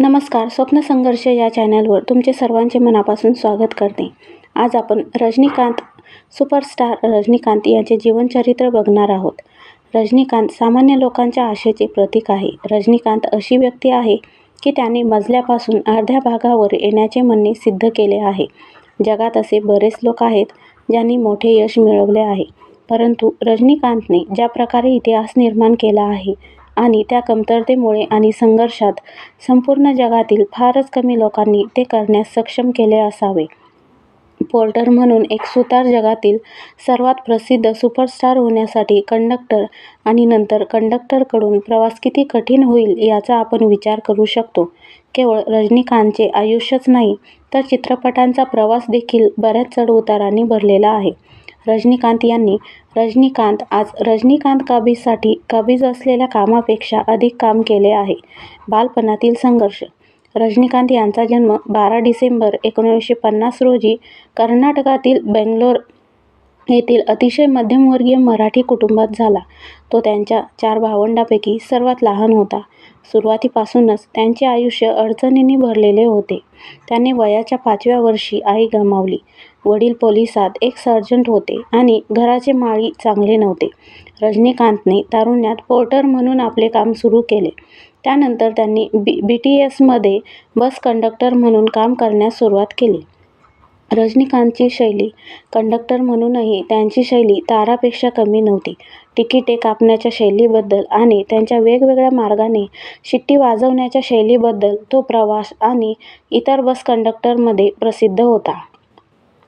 नमस्कार स्वप्न संघर्ष या चॅनलवर तुमचे सर्वांचे मनापासून स्वागत करते. आज आपण रजनीकांत सुपरस्टार रजनीकांत यांचे जीवनचरित्र बघणार आहोत. रजनीकांत सामान्य लोकांच्या आशेचे प्रतीक आहे. रजनीकांत अशी व्यक्ती आहे की त्याने मजल्यापासून अर्ध्या भागावर येण्याचे म्हणणे सिद्ध केले आहे. जगात असे बरेच लोक आहेत ज्यांनी मोठे यश मिळवले आहे. परंतु रजनीकांतने ज्या प्रकारे इतिहास निर्माण केला आहे आणि त्या कमतरतेमुळे आणि संघर्षात संपूर्ण जगातील फारच कमी लोकांनी ते करण्यास सक्षम केले असावे. पोर्टर म्हणून एक सुतार जगातील सर्वात प्रसिद्ध सुपरस्टार होण्यासाठी कंडक्टर आणि नंतर कंडक्टरकडून प्रवास किती कठीण होईल याचा आपण विचार करू शकतो. केवळ रजनीकांतचे आयुष्यच नाही तर चित्रपटांचा प्रवास देखील बऱ्याच चढउतारांनी भरलेला आहे. रजनीकांत यांनी रजनीकांत आज रजनीकांत काबीजसाठी काबीज असलेल्या कामापेक्षा अधिक काम केले आहे. बालपणातील संघर्ष. रजनीकांत यांचा जन्म बारा डिसेंबर एकोणीसशे पन्नास रोजी कर्नाटकातील बेंगलोर येथील अतिशय मध्यमवर्गीय मराठी कुटुंबात झाला. तो त्यांच्या चार भावंडांपैकी सर्वात लहान होता. सुरुवातीपासूनच त्यांचे आयुष्य अडचणींनी भरलेले होते. त्याने वयाच्या पाचव्या वर्षी आई गमावली. वडील पोलिसात एक सर्जंट होते आणि घराचे माळी चांगले नव्हते. रजनीकांतने तारुण्यात पोर्टर म्हणून आपले काम सुरू केले. त्यानंतर त्यांनी बी बी टी एसमध्ये बस कंडक्टर म्हणून काम करण्यास सुरुवात केली. रजनीकांतची शैली. कंडक्टर म्हणूनही त्यांची शैली तारापेक्षा कमी नव्हती. तिकिटे कापण्याच्या शैलीबद्दल आणि त्यांच्या वेगवेगळ्या मार्गाने शिट्टी वाजवण्याच्या शैलीबद्दल तो प्रवास आणि इतर बस कंडक्टरमध्ये प्रसिद्ध होता.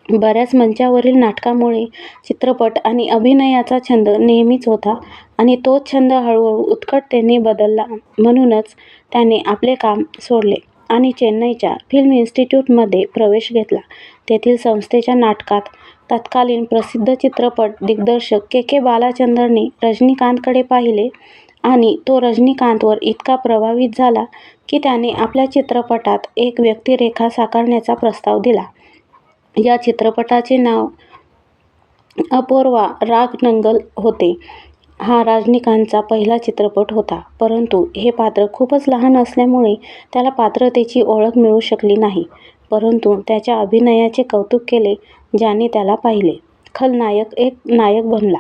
बऱ्याच मंचावरील नाटकामुळे चित्रपट आणि अभिनयाचा छंद नेहमीच होता आणि तोच छंद हळूहळू उत्कटतेने बदलला म्हणूनच त्याने आपले काम सोडले. आणि चेन्नईच्या फिल्म इन्स्टिट्यूटमध्ये प्रवेश घेतला. तेथील संस्थेच्या नाटकात तत्कालीन प्रसिद्ध चित्रपट दिग्दर्शक के के बालाचंदरने रजनीकांतकडे पाहिले आणि तो रजनीकांतवर इतका प्रभावित झाला की त्याने आपल्या चित्रपटात एक व्यक्तिरेखा साकारण्याचा प्रस्ताव दिला. या चित्रपटाचे नाव अपूर्वा राग नंगल होते. हा रजनीकांतचा पहिला चित्रपट होता. परंतु हे पात्र खूपच लहान असल्यामुळे त्याला पात्रतेची ओळख मिळू शकली नाही. परंतु त्याच्या अभिनयाचे कौतुक केले ज्याने त्याला पाहिले. खलनायक एक नायक बनला.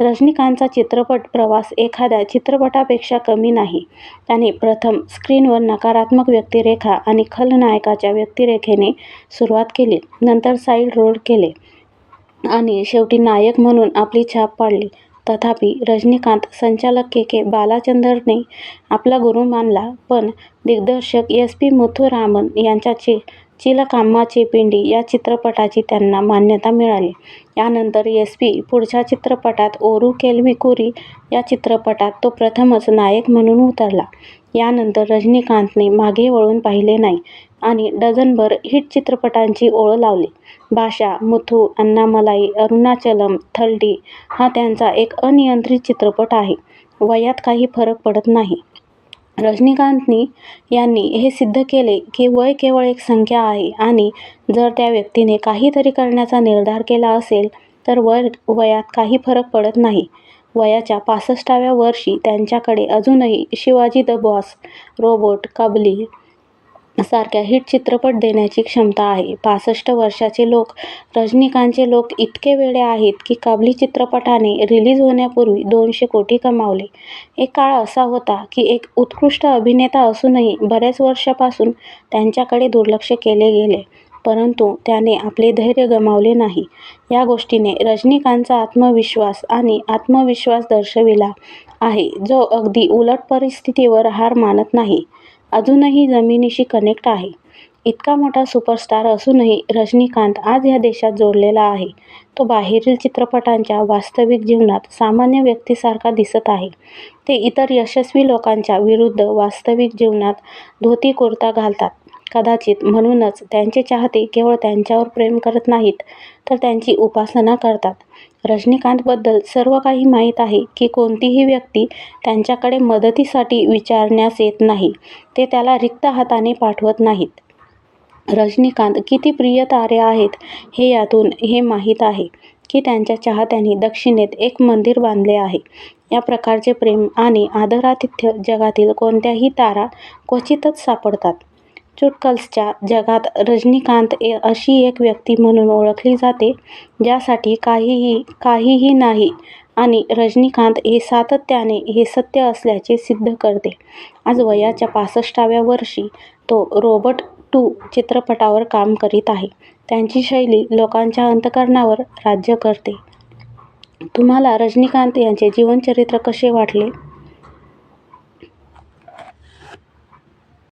रजनीकांतचा चित्रपट प्रवास एखाद्या चित्रपटापेक्षा कमी नाही. त्याने प्रथम स्क्रीनवर नकारात्मक व्यक्तिरेखा आणि खलनायकाच्या व्यक्तिरेखेने सुरुवात केली नंतर साईड रोल केले आणि शेवटी नायक म्हणून आपली छाप पाडली. तथापि रजनीकांत संचालक के के बालाचंदरने आपला गुरु मानला पण दिग्दर्शक एस पी मुथुरामन यांच्या ची चिलकाम्माचे पिंडी या चित्रपटाची त्यांना मान्यता मिळाली. यानंतर एस पी पुढच्या चित्रपटात ओरू केल्विकुरी या चित्रपटात तो प्रथमच नायक म्हणून उतरला. यानंतर रजनीकांतने मागे वळून पाहिले नाही. आणि डझनभर हिट चित्रपटांची ओळ लावली. भाषा मुथू अण्णामलाई अरुणाचलम थल्डी हा त्यांचा एक अनियंत्रित चित्रपट आहे. वयात काही फरक पडत नाही. रजनीकांतनी यांनी हे सिद्ध केले की वय केवळ एक संख्या आहे आणि जर त्या व्यक्तीने काहीतरी करण्याचा निर्धार केला असेल तर वय वयात काही फरक पडत नाही. वयाच्या पासष्टाव्या वर्षी त्यांच्याकडे अजूनही Shivaji the boss Robot Kabali सारख्या हिट चित्रपट देण्याची क्षमता आहे. पासष्ट वर्षाचे लोक रजनीकांतचे लोक इतके वेडे आहेत की कबली चित्रपटाने रिलीज होण्यापूर्वी दोनशे कोटी कमावले. एक काळ असा होता की एक उत्कृष्ट अभिनेता असूनही बऱ्याच वर्षापासून त्यांच्याकडे दुर्लक्ष केले गेले परंतु त्याने आपले धैर्य गमावले नाही. या गोष्टीने रजनीकांतचा आत्मविश्वास आणि आत्मविश्वास दर्शविला आहे जो अगदी उलट परिस्थितीवर हार मानत नाही. अजूनही जमिनीशी कनेक्ट आहे. इतका मोठा सुपरस्टार असूनही रजनीकांत आज या देशात जोडलेला आहे. तो बाहेरील चित्रपटांच्या वास्तविक जीवनात सामान्य व्यक्तीसारखा दिसत आहे. ते इतर यशस्वी लोकांच्या विरुद्ध वास्तविक जीवनात धोती कुर्ता घालतात. कदाचित म्हणूनच त्यांचे चाहते केवळ त्यांच्यावर प्रेम करत नाहीत तर त्यांची उपासना करतात रजनीकांतबद्दल सर्व काही माहीत आहे की कोणतीही व्यक्ती त्यांच्याकडे मदतीसाठी विचारण्यास येत नाही ते त्याला रिक्त हाताने पाठवत नाहीत रजनीकांत किती प्रिय तारे आहेत हे यातून हे माहीत आहे की त्यांच्या चाहत्यांनी दक्षिणेत एक मंदिर बांधले आहे. या प्रकारचे प्रेम आणि आदरातिथ्य जगातील कोणत्याही तारा क्वचितच सापडतात. चुटकल्सच्या जगात रजनीकांत अशी एक व्यक्ती म्हणून ओळखली जाते ज्यासाठी काहीही काहीही नाही आणि रजनीकांत हे सातत्याने हे सत्य असल्याचे सिद्ध करते. आज वयाच्या पासष्टाव्या वर्षी तो रोबोट टू चित्रपटावर काम करीत आहे. त्यांची शैली लोकांच्या अंतःकरणावर राज्य करते. तुम्हाला रजनीकांत यांचे जीवनचरित्र कसे वाटले?